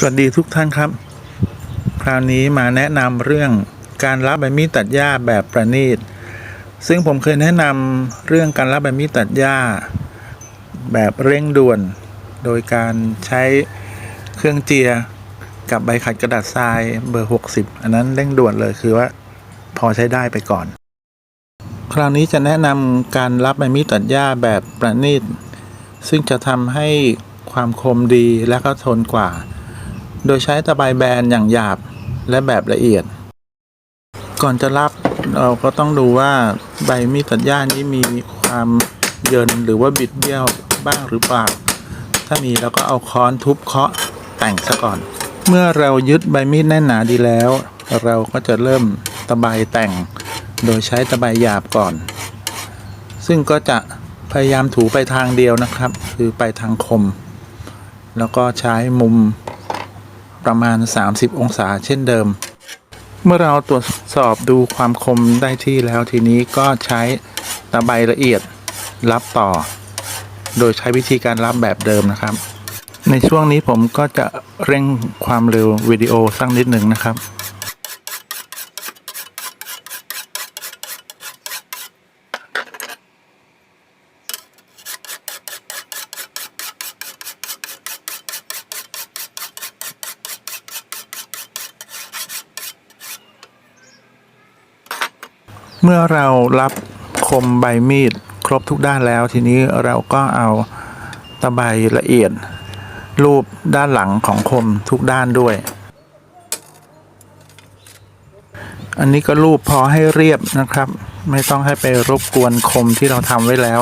สวัสดีทุกท่านครับ คราวนี้มาแนะนำเรื่องการรับใบมีดตัดหญ้าแบบประณีต ซึ่งผมเคยแนะนำเรื่องการรับใบมีดตัดหญ้า แบบเร่งด่วน โดยการใช้เครื่องเจียกับใบขัดกระดาษทรายเบอร์ 60 อันนั้นเร่งด่วนเลยคือว่าพอใช้ได้ไปก่อน คราวนี้จะแนะนำการรับใบมีดตัดหญ้าแบบประณีต ซึ่งจะทำให้ความคมดีและก็ทนกว่า โดยใช้ตะไบแบนอย่างหยาบและแบบละเอียด ก่อนจะรับเราก็ต้องดูว่าใบมีดตัดหญ้านี้มีความเยินหรือว่าบิดเบี้ยวบ้างหรือเปล่า ถ้ามีเราก็เอาค้อนทุบเคาะแต่งซะก่อน เมื่อเรายึดใบมีดแน่นหนาดีแล้ว เราก็จะเริ่มตะไบแต่ง โดยใช้ตะไบหยาบก่อน ซึ่งก็จะพยายามถูไปทางเดียวนะครับ คือไปทางคม แล้วก็ใช้มุม ประมาณ 30 องศาเช่นเดิม เมื่อเราตรวจสอบดูความคมได้ที่แล้วทีนี้ก็ใช้ตะไบละเอียดรับต่อ โดยใช้วิธีการรับแบบเดิมนะครับ ในช่วงนี้ผมก็จะเร่งความเร็ววิดีโอสักนิดหนึ่งนะครับ เมื่อเรารับคมใบมีดครบทุกด้านแล้วทีนี้เราก็เอาตะไบละเอียด รูปด้านหลังของคมทุกด้านด้วย อันนี้ก็รูปพอให้เรียบนะครับ ไม่ต้องให้ไปรบกวนคมที่เราทำไว้แล้ว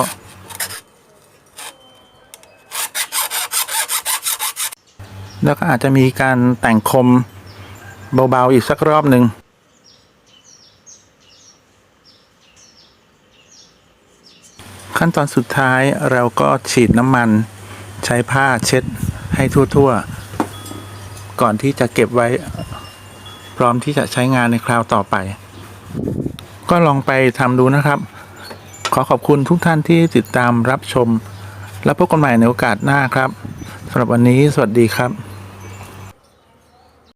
แล้วก็อาจจะมีการแต่งคมเบาๆอีกสักรอบหนึ่ง ขั้นตอนสุดท้ายเราก็ฉีดน้ำมันใช้ผ้าเช็ดให้ทั่วๆ ก่อนที่จะเก็บไว้ พร้อมที่จะใช้งานในคราวต่อไป ก็ลองไปทำดูนะครับ ขอขอบคุณทุกท่านที่ติดตามรับชม และพบกันใหม่ในโอกาสหน้าครับสำหรับวันนี้สวัสดีครับ